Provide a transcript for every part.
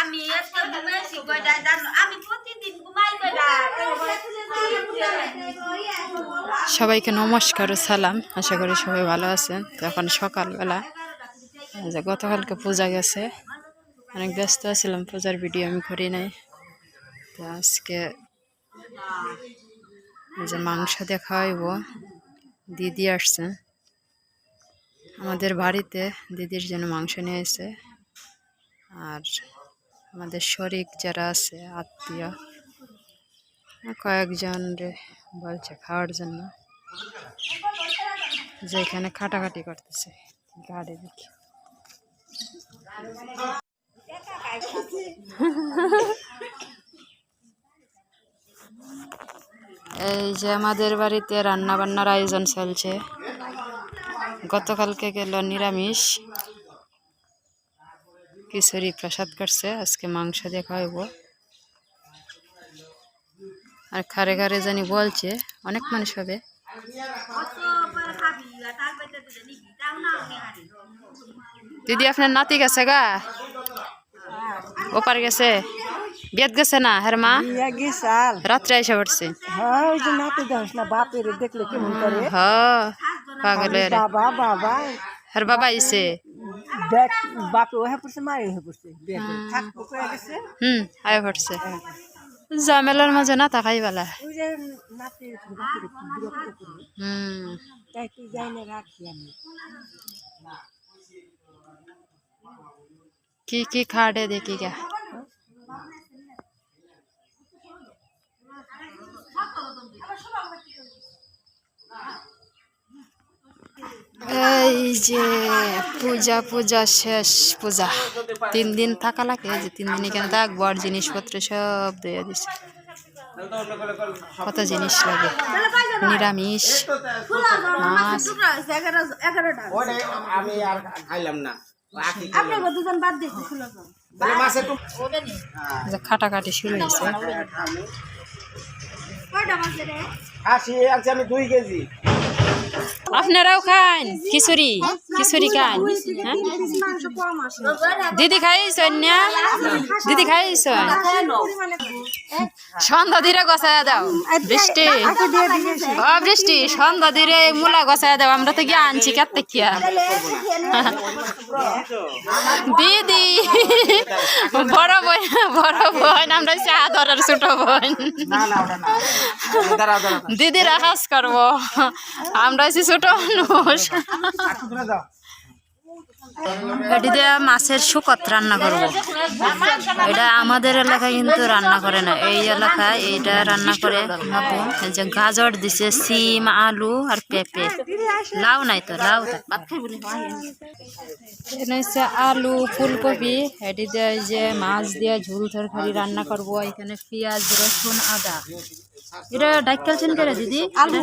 আমি সবাইকে নমস্কার ও সালাম। আশা করি সবাই ভালো আছেন। এখন সকালবেলা যে গতকালকে পূজা গেছে। অনেক ব্যস্ত আছিলাম, পূজার ভিডিও আমি করি নাই। তো আজকে যে মাংস দিয়ে খাওয়াইব। দিদি আসছে। আমাদের বাড়িতে দিদির জন্য মাংস নিয়ে এসে আর আমাদের শরিক যারা আছে, আত্মীয়, কয়েকজন বলছে খাওয়ার জন্য যে এখানে কাটাকাটি করতেছে, গাড়ি দেখি। এই যে আমাদের বাড়িতে রান্না বান্নার আয়োজন চলছে। গতকালকে গেল নিরামিষ। কিশোরী প্রসাদ করছে আজকে মাংস দিয়ে খাওয়াইব আর খারে খারে জানি বলছে অনেক মানুষ হবে দিদি আপনার নাতি গেছে গা? ওপার গেছে? বেদ গেছে না হের মা? রাত্রে এসে পড়ছে। হ্যাঁ না বাপের দেখলে কেমন করে হ পাগলের বাবা বাবা হের বাবা আইছে দেখ বাপে ওহে পড়ছে মারে হয়ে পড়ছে বেগে থাকব করে গেছে হুম আয় পড়ছে জামেলার মাঝে না তাকাই বেলা ওই যে নাতে বাপের একটু বিরক্ত করবে হুম তাই তুই যাই না রাখি আমি কি কি খাড়ে দেখি গা এই যে পূজা পূজা শেষ পূজা। তিন দিন থাকা লাগে যে তিন দিন এখানে থাকব আর জিনিসপত্র সব দিয়ে দিছে। কত জিনিস লাগে? নিরামিষ মাছ। আমি আর খাইলাম না। খাটাকাটি শুরু হয়েছে। আমি দুই কেজি। আপনারাও খান খিচুড়ি খিচুড়ি খান হ্যাঁ? দিদি খাইছ দিদি খাইছেন সন্ধ্যা ধীরে গছায় দাও। বৃষ্টি। ও বৃষ্টি। সন্ধ্যা ধীরে মূলা গছায় দাও। আমরা তো গিয়ে আনছি কাতে কিয়া দিদি বড় বোন বড় বোন আমরা চা ধরার ছোট বোন। দিদির আকাশ করব। আমরা ছোট মানুষ। যাও এটি মাছের শুকত রান্না করব। এটা আমাদের এলাকায় কিন্তু রান্না করে না। এই এলাকায় এইটা রান্না করে যে গাজর দিছে, সিম, আলু আর পেঁপে। লাউ নাই তো, লাউ এখানে আলু, ফুলকপি। এটি যে মাছ দিয়ে ঝুল তরকারি রান্না করব। এখানে পেঁয়াজ, রসুন, আদা। এটা ডাক্তালছেন করে দিদি আলু।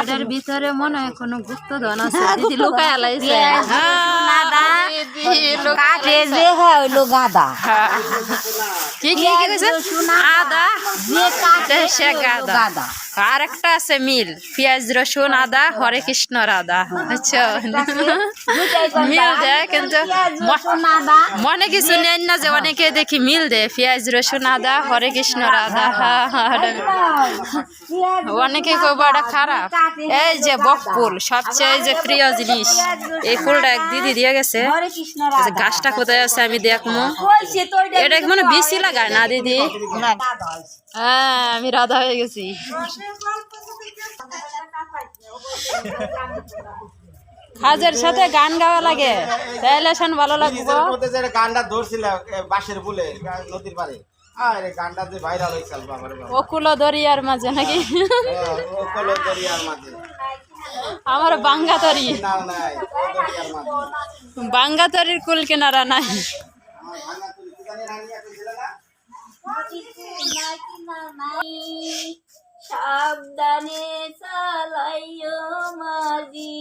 এটার ভিতরে মনে হয় কোনো গুপ্তধন আছে। দিদি লুকায় আলাইছে। হ্যাঁ, যে হ্যাঁ গাদা। কি কি কি কইছে? আদা। দেশে গাদা। আর একটা আছে মিল। পেঁয়াজ, রসুন, আদা, হরে কৃষ্ণ, রাধা। আচ্ছা। মিল দেয়, কিন্তু মনে কিছু নেন না যে অনেকে দেখি মিল দে পেঁয়াজ, রসুন, আদা, হরে কৃষ্ণ, রাধা। অনেকে কইব, এটা খারাপ। এই যে বক ফুল সবচেয়ে যে প্রিয় জিনিস, এই ফুলটা এক দিদি দিয়ে গেছে। গাছটা কোথায় আছে আমি দেখব। এটা মানে বেশি লাগায় না, দিদি? হ্যাঁ আমি রাধা হয়ে গেছি। কাজের সাথে গান গাওয়া লাগে। তাহলে শোন ভালো লাগবো। গানটা ধরছিল এ, বাঁশের বুলে নদীর পারে আরে গানটা যে ভাইরাল বাবার অকুল দরিয়ার মাঝে নাকি? হ্যাঁ, দরিয়ার মাঝে। আমার বাঙ্গা তরি। নাও নাই ও বাঙ্গা তরির কুল কেনারা নাই। আমার সাবধানে চালাইও মাঝি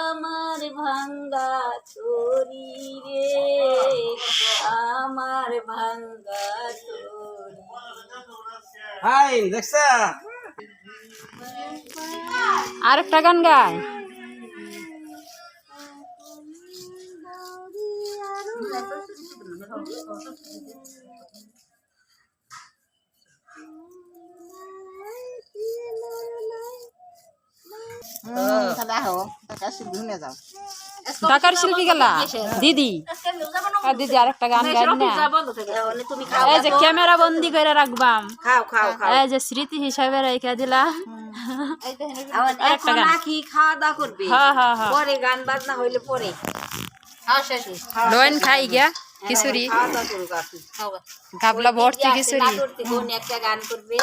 আমার ভাঙ্গা তরি রে। আমার ভাঙ্গা তরি হাই দেখছা আর একটা গান গায়। তাহলে আহো। টাকা শিল্পী শুনে যাও। ঢাকার শিল্পী গেলা? দিদি। আর দিদি আরেকটা গান গাই না? এই যে ক্যামেরা বন্দি করে রাখবাম। খাও খাও খাও। এই যে স্মৃতি হিসাবে রেখে দিলা। খাওয়া দাওয়া করবে। হ্যাঁ হ্যাঁ হ্যাঁ পরে গান বাজনা হইলে পরে। খাও খাই গিয়া করুক আপনি। গাবলা ভর্তি উনি একটা গান করবে।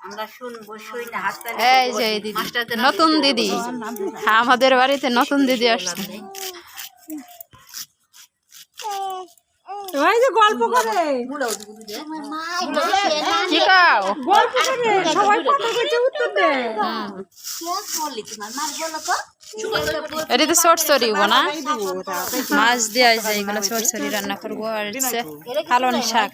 আমরা শুনব শুই না হাসতে এই যে দিদি নতুন দিদি। আমাদের বাড়িতে নতুন দিদি আসছে। ওই যে গল্প করে। কি কাও গল্প করে। সবাই কথা উত্তর দেয় এটা শর্ট সরি না? মাছ দেওয়া যায়, এগুলো শর্ট সরি রান্না করব, আর হচ্ছে পালন শাক।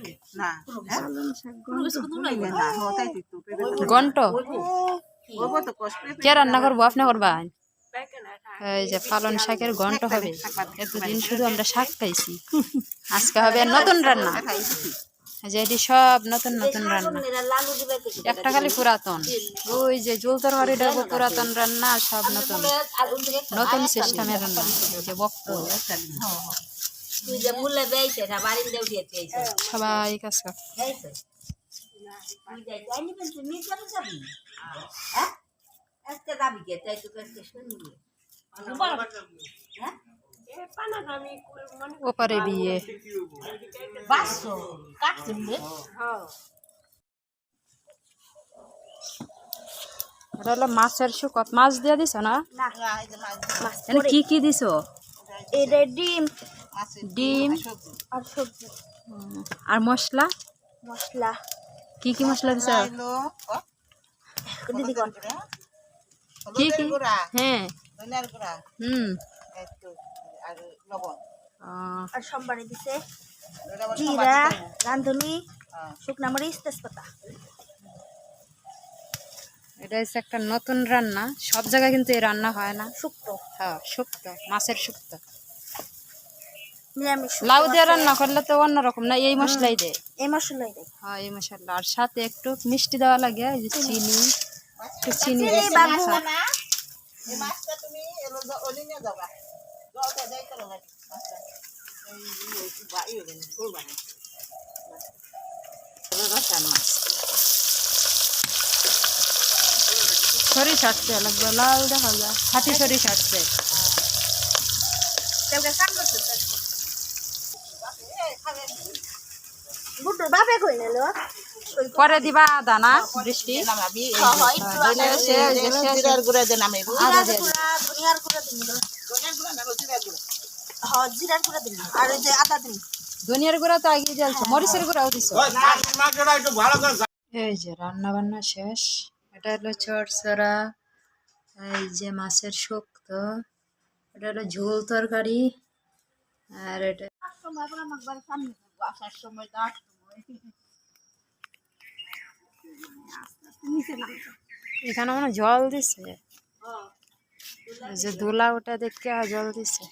গন্ট কে রান্না করব? আপনি করবা? এই যে পালন শাকের গন্ট হবে। এতদিন শুধু আমরা শাক খাইছি। আজকে হবে নতুন রান্না। যে এটি সব নতুন নতুন রান্না। লালু একটা খালি পুরাতন। ওই যে জুল তরকারি ডাবো পুরাতন রান্না সব নতুন। নতুন সিস্টেমের রান্না। যে বক্ত তুই যে মূল্য বেয়েছে না বাড়ির দেউ দিয়েছে। সবাই কাজ ওপারে বিয়ে। এটা হলো মাছের শুকত। মাছ দিয়ে দিছ না? এনে কি কি দিছ? ডিম। ডিম। আর সবজি। আর মশলা? মশলা। কি কি মশলা দিছ? কি কি? হ্যাঁ। হুম। আর সোমবারে দিছে জিরা রাঁধুনি হ্যাঁ। শুকনা মরিচ তেজপাতা। এটা হচ্ছে একটা নতুন রান্না। সব জায়গায় কিন্তু এই রান্না হয় না। শুক্তো। হ্যাঁ শুক্তো মাছের শুক্তো। লাউ দিয়ে রান্না করলে তো অন্যরকম না? এই মশলাই দেয়? এই মশলাই দেয়। হ্যাঁ এই মশলা আর সাথে একটু মিষ্টি দেওয়া লাগে এই যে চিনি। একটু চিনি সরি ছাড়ছে লাগবে লাল দেখা যায়। সরি ছাড়ছে পরে দিবা দানা বৃষ্টি। গুঁড়া দিন গুঁড়া। হ্যাঁ জিরার গুঁড়া দিন আর ওই যে আদা দিন ধনিয়ার গুঁড়া তো আগে জ্বলছে মরিচের গুঁড়াও দিছ? এই যে রান্না বান্না শেষ। এটা হলো চড়চড়া এই যে মাছের শুক্তো। এটা হলো ঝোল তরকারি। আর এটা এখানে মানে জল দিছে? এই যে দোলা ওটা দেখতে আর জল দিছে।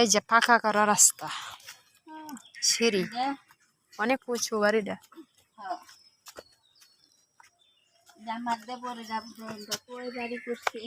এই যে পাকা করা রাস্তা। সিঁড়ি। অনেক উঁচু বাড়িটা যাব কই বাড়ি করছে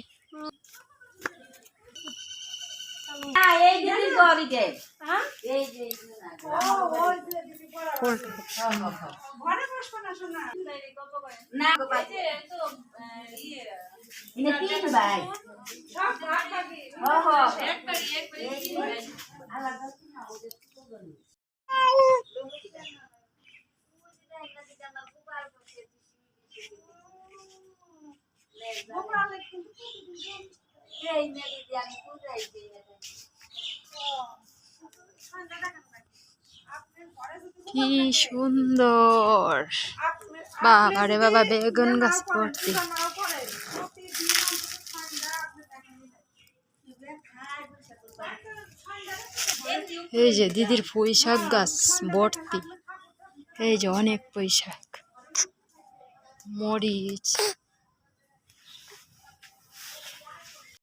এই মেয়ে দিদি আমি পূজাই দিই কি সুন্দর। বাবা রে বাবা, বেগুন গাছ ভর্তি এই যে দিদির পুঁই শাক গাছ ভর্তি। এই যে অনেক পুঁই শাক মরিচ।